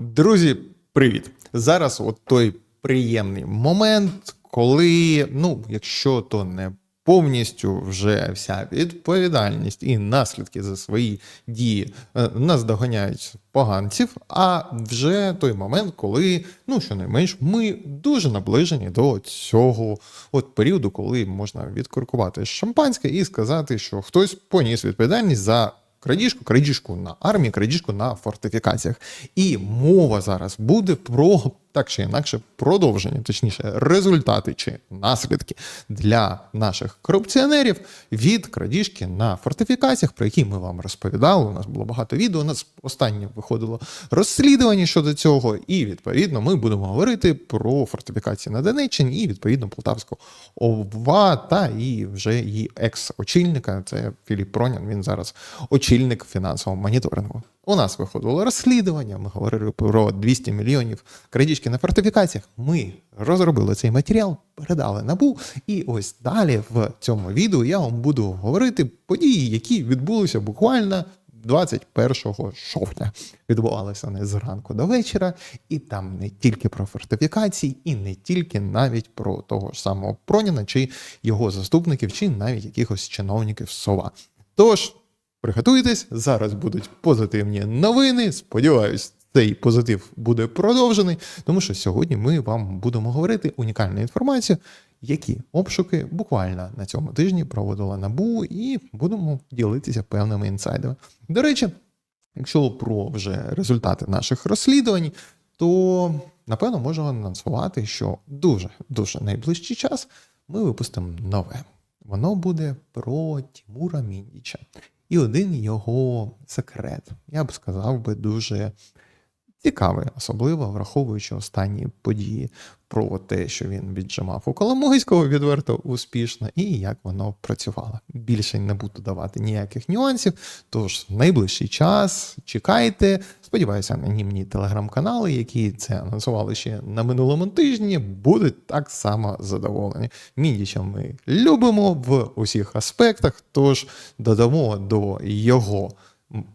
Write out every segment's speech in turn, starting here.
Друзі, привіт! Зараз от той приємний момент, коли, ну, якщо то не повністю вже вся відповідальність і наслідки за свої дії е, наздоганяють поганців, а вже той момент, коли, ну щонайменш, ми дуже наближені до цього от періоду, коли можна відкоркувати шампанське і сказати, що хтось поніс відповідальність за крадіжку, крадіжку на армії, крадіжку на фортифікаціях. І мова зараз буде про так чи інакше продовження, точніше, результати чи наслідки для наших корупціонерів від крадіжки на фортифікаціях, про які ми вам розповідали. У нас було багато відео. У нас останнє виходило розслідування щодо цього, і відповідно ми будемо говорити про фортифікації на Донеччині і відповідно Полтавського ОВА та і вже її екс-очільника. Це Філіп Пронін. Він зараз очільник фінансового моніторингу. У нас виходило розслідування. Ми говорили про 200 мільйонів крадіжки на фортифікаціях. Ми розробили цей матеріал, передали набу. І ось далі в цьому відео я вам буду говорити події, які відбулися буквально 21 жовтня. Відбувалися не зранку до вечора, і там не тільки про фортифікації, і не тільки навіть про того ж самого Проніна, чи його заступників, чи навіть якихось чиновників сова. Тож. Приготуйтесь, зараз будуть позитивні новини. Сподіваюсь, цей позитив буде продовжений, тому що сьогодні ми вам будемо говорити унікальну інформацію, які обшуки буквально на цьому тижні проводила набу, і будемо ділитися певними інсайдами. До речі, якщо про вже результати наших розслідувань, то напевно можу анонсувати, що дуже дуже найближчий час ми випустимо нове. Воно буде про Тімура Міндіча. І один його секрет, я б сказав би, дуже цікавий, особливо враховуючи останні події про те, що він віджимав у Коломойського відверто успішно, і як воно працювало. Більше не буду давати ніяких нюансів. Тож в найближчий час чекайте. Сподіваюся, анонімні телеграм-канали, які це анонсували ще на минулому тижні, будуть так само задоволені. Міндіча ми любимо в усіх аспектах, тож додамо до його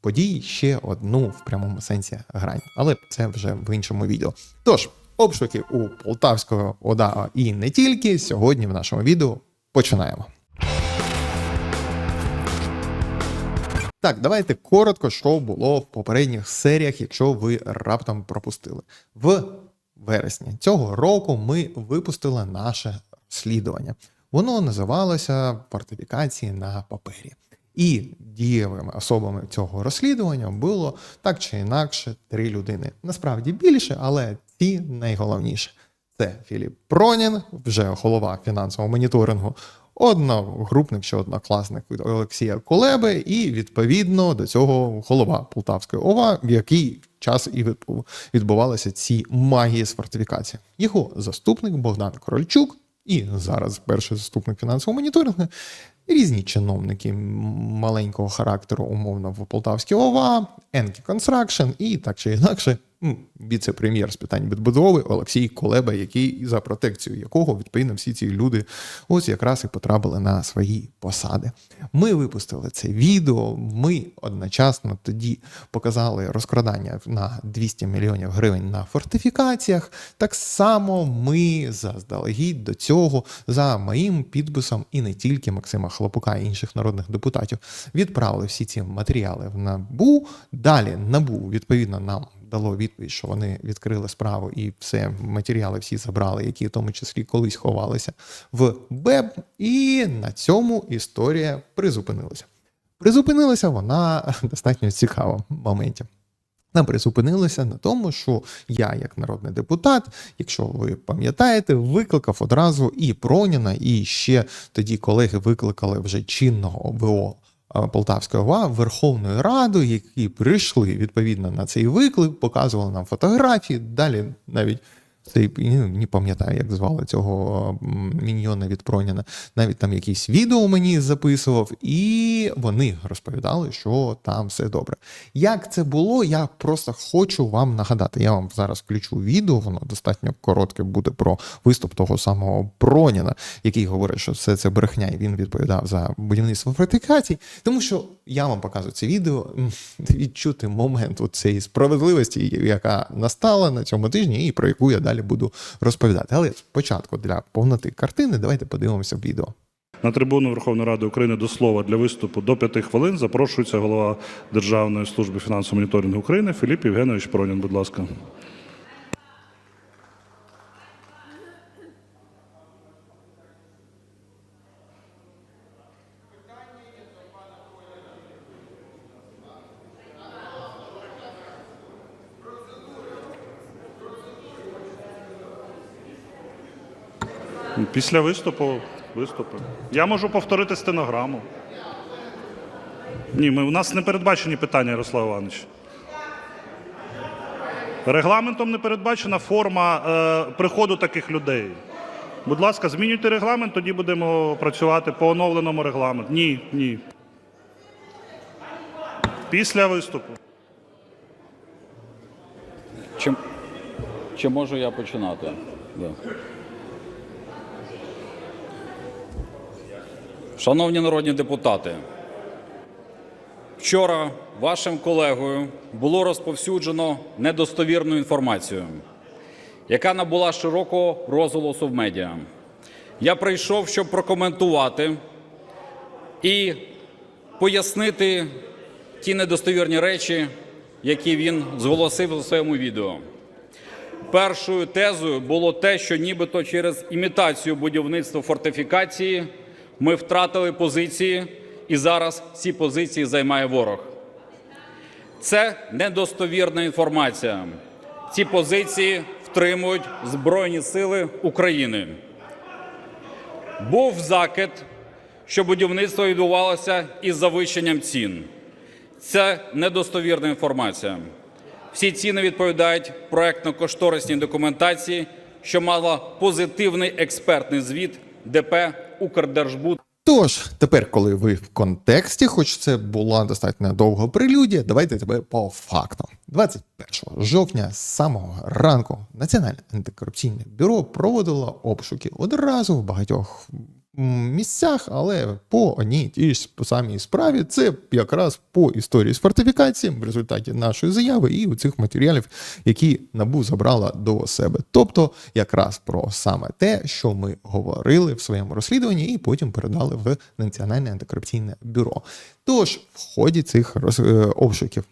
подій ще одну в прямому сенсі грань. Але це вже в іншому відео. Тож, обшуки у Полтавського ОДА і не тільки сьогодні в нашому відео починаємо. Так, давайте коротко, що було в попередніх серіях, якщо ви раптом пропустили. В вересні цього року ми випустили наше розслідування. Воно називалося фортифікації на папері. І дієвими особами цього розслідування було так чи інакше три людини. Насправді більше, але ці найголовніші. Це Філіп Пронін, вже голова фінансового моніторингу, одногрупник чи однокласник Олексія Колеби, і відповідно до цього голова Полтавської ОВА, в який час і відбувалися ці магії з фортифікації. Його заступник Богдан Корольчук, і зараз перший заступник фінансового моніторингу. Різні чиновники маленького характеру, умовно, в Полтавській ОВА, Енкі Констракшн і так чи інакше віце-прем'єр з питань відбудови Олексій Колеба, який за протекцію якого відповідно всі ці люди ось якраз і потрапили на свої посади. Ми випустили це відео. Ми одночасно тоді показали розкрадання на 200 мільйонів гривень на фортифікаціях. Так само ми заздалегідь до цього за моїм підписом і не тільки Максима Хлопука і інших народних депутатів відправили всі ці матеріали в набу. Далі набу відповідно нам дало відповідь, що вони відкрили справу і все матеріали всі забрали, які в тому числі колись ховалися в БЕБ. І на цьому історія призупинилася. Призупинилася вона достатньо цікаво в моменті. Вона призупинилася на тому, що я, як народний депутат, якщо ви пам'ятаєте, викликав одразу і Проніна, і ще тоді колеги викликали вже чинного ВО Полтавської ОВА Верховною Радою, які прийшли відповідно на цей виклик, показували нам фотографії. Далі навіть Цей ну, не пам'ятаю, як звали цього міньйона від Проніна. Навіть там якісь відео мені записував, і вони розповідали, що там все добре. Як це було, я просто хочу вам нагадати. Я вам зараз включу відео, воно достатньо коротке буде про виступ того самого Проніна, який говорить, що все це брехня, і він відповідав за будівництво фортифікацій. Тому що я вам показую це відео, відчути момент цієї справедливості, яка настала на цьому тижні, і про яку я далі буду розповідати. Але спочатку для повноти картини давайте подивимося відео. На трибуну Верховної Ради України до слова для виступу до п'яти хвилин запрошується голова Державної служби фінансового моніторингу України Філіп Євгенович Пронін. Будь ласка. Після виступу виступи. Я можу повторити стенограму. Ні, ми, у нас не передбачені питання, Ярослав Іванович. Регламентом не передбачена форма е, приходу таких людей. Будь ласка, змінюйте регламент, тоді будемо працювати по оновленому регламенту. Ні, ні. Після виступу. Чи, чи можу я починати? Да. Шановні народні депутати, вчора вашим колегою було розповсюджено недостовірну інформацію, яка набула широкого розголосу в медіа. Я прийшов, щоб прокоментувати і пояснити ті недостовірні речі, які він зголосив у своєму відео. Першою тезою було те, що нібито через імітацію будівництва фортифікації ми втратили позиції, і зараз ці позиції займає ворог. Це недостовірна інформація. Ці позиції втримують Збройні Сили України. Був закид, що будівництво відбувалося із завищенням цін. Це недостовірна інформація. Всі ціни відповідають проектно-кошторисній документації, що мала позитивний експертний звіт ДП Укрдержбуд Тож, тепер, коли ви в контексті, хоч це була достатньо довга прелюдія, давайте тепер по факту. 21 жовтня з самого ранку Національне антикорупційне бюро проводило обшуки одразу в багатьох місцях, але по одній тій ж самій справі. Це якраз по історії з фортифікацією в результаті нашої заяви і у цих матеріалів, які набу забрала до себе. Тобто, якраз про саме те, що ми говорили в своєму розслідуванні, і потім передали в Національне антикорупційне бюро. Тож, в ході цих роз- е, обшуків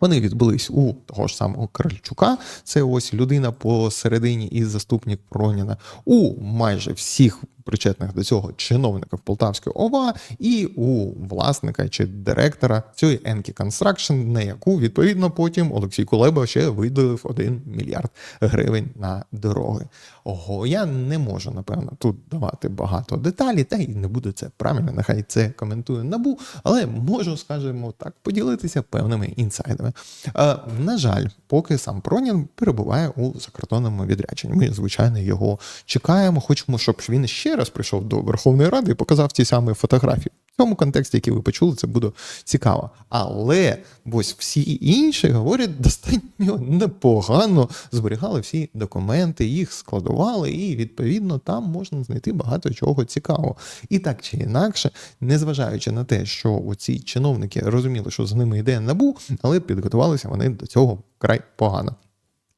вони відбулись у того ж самого Кральчука, це ось людина посередині і заступник Проніна, у майже всіх причетних до цього чиновників Полтавської ОВА і у власника чи директора цієї Енкі Construction, на яку відповідно потім Олексій Кулеба ще виділив 1 мільярд гривень на дороги. Ого, я не можу напевно тут давати багато деталей, та й не буду це правильно. Нехай це коментує набу, але можу, скажімо так, поділитися певними інсайдами. Е, на жаль, поки сам Пронін перебуває у закордонному відрядженні. Ми, звичайно, його чекаємо. Хочемо, щоб він ще раз прийшов до Верховної Ради і показав ті самі фотографії. В цьому контексті, який ви почули, це буде цікаво. Але ось всі інші говорять достатньо непогано зберігали всі документи, їх складували, і відповідно там можна знайти багато чого цікавого. І так чи інакше, незважаючи на те, що ці чиновники розуміли, що за ними йде набу, але підготувалися вони до цього край погано.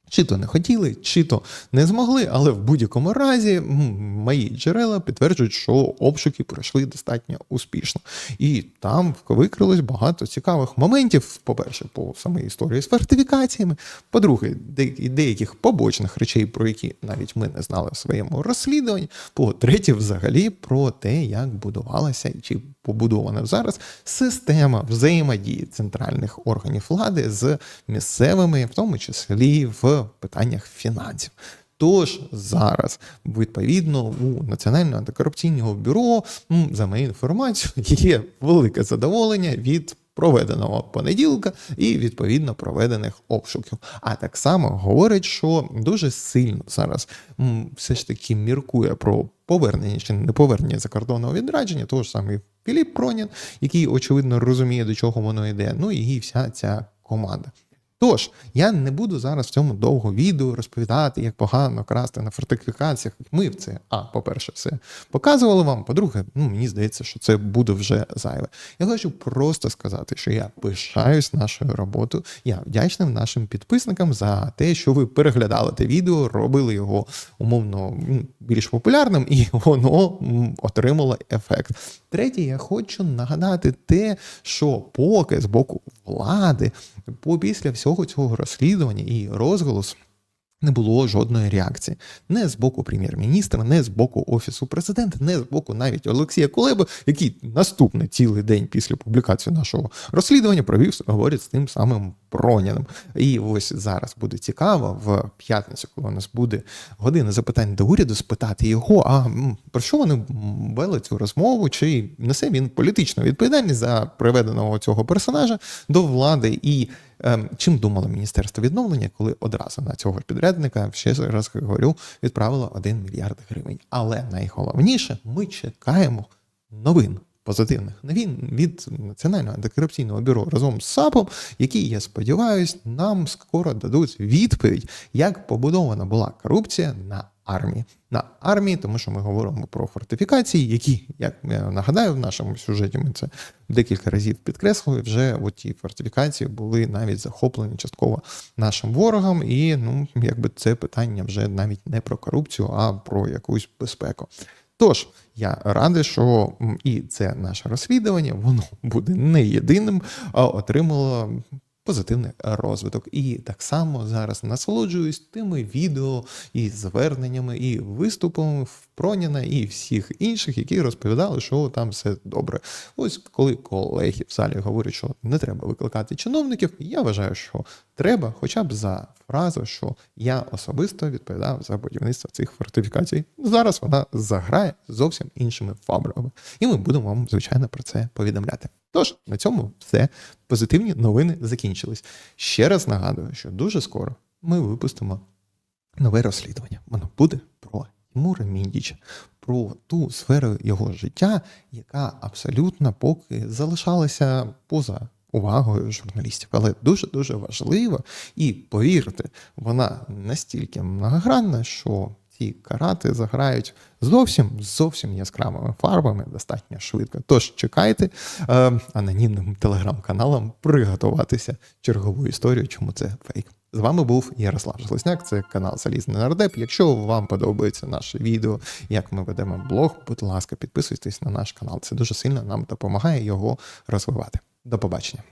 Чи то не хотіли, чи то не змогли, але в будь-якому разі мої джерела підтверджують, що обшуки пройшли достатньо успішно. І там викрилось багато цікавих моментів. По-перше, по самій історії з фортифікаціями. По-друге, деяких побочних речей, про які навіть ми не знали в своєму розслідуванні. По-третє, взагалі про те, як будувалася чи побудована зараз система взаємодії центральних органів влади з місцевими, в тому числі в питаннях фінансів. Тож зараз, відповідно, у Національного антикорупційного бюро, за мою інформацію, є велике задоволення від проведеного понеділка і відповідно проведених обшуків. А так само говорить, що дуже сильно зараз все ж таки міркує про повернення чи не повернення закордонного відрадження, того ж саме Філіп Пронін, який очевидно розуміє, до чого воно йде. Ну і вся ця команда. Тож, я не буду зараз в цьому довго відео розповідати, як погано красти на фортифікаціях. Ми в це, а, по-перше, все показували вам. По-друге, ну мені здається, що це буде вже зайве. Я хочу просто сказати, що я пишаюсь нашою роботою. Я вдячним нашим підписникам за те, що ви переглядали те відео, робили його умовно більш популярним, і воно отримало ефект. Третє, я хочу нагадати те, що поки з боку влади, після всього цього розслідування і розголосу. Не було жодної реакції не з боку прем'єр-міністра, не з боку офісу президента, не з боку навіть Олексія Кулеби, який наступний цілий день після публікації нашого розслідування провів говорить з тим самим Проняним. І ось зараз буде цікаво в п'ятницю, коли у нас буде година запитань до уряду, спитати його, а про що вони вели цю розмову, чи несе він політичну відповідальність за приведеного цього персонажа до влади і. Ем, Чим думало Міністерство відновлення, коли одразу на цього підрядника, ще раз говорю, відправило 1 мільярд гривень. Але найголовніше, ми чекаємо новин. Позитивних новин від Національного антикорупційного бюро разом з САПом, які, я сподіваюся, нам скоро дадуть відповідь, як побудована була корупція на армії. На армії, тому що ми говоримо про фортифікації, які, як я нагадаю, в нашому сюжеті ми це декілька разів підкреслили. Вже ті фортифікації були навіть захоплені частково нашим ворогом, і ну якби це питання вже навіть не про корупцію, а про якусь безпеку. Тож я радий, що і це наше розслідування, воно буде не єдиним, а отримало позитивний розвиток. І так само зараз насолоджуюсь тими відео і зверненнями, і виступами в Проніна, і всіх інших, які розповідали, що там все добре. Ось коли колеги в залі говорять, що не треба викликати чиновників, я вважаю, що треба, хоча б за фразу, що я особисто відповідав за будівництво цих фортифікацій. Зараз вона заграє зовсім іншими фабриками, і ми будемо вам, звичайно, про це повідомляти. Тож на цьому все. Позитивні новини закінчились. Ще раз нагадую, що дуже скоро ми випустимо нове розслідування. Воно буде про Тимура Міндіча, про ту сферу його життя, яка абсолютно поки залишалася поза увагою журналістів. Але дуже дуже важливо, і повірте, вона настільки многогранна, що ці карати заграють зовсім зовсім яскравими фарбами достатньо швидко. Тож чекайте е, анонімним телеграм-каналам приготуватися чергову історію, чому це фейк. З вами був Ярослав Железняк, це канал Залізний Нардеп. Якщо вам подобається наше відео, як ми ведемо блог, будь ласка, підписуйтесь на наш канал. Це дуже сильно нам допомагає його розвивати. До побачення.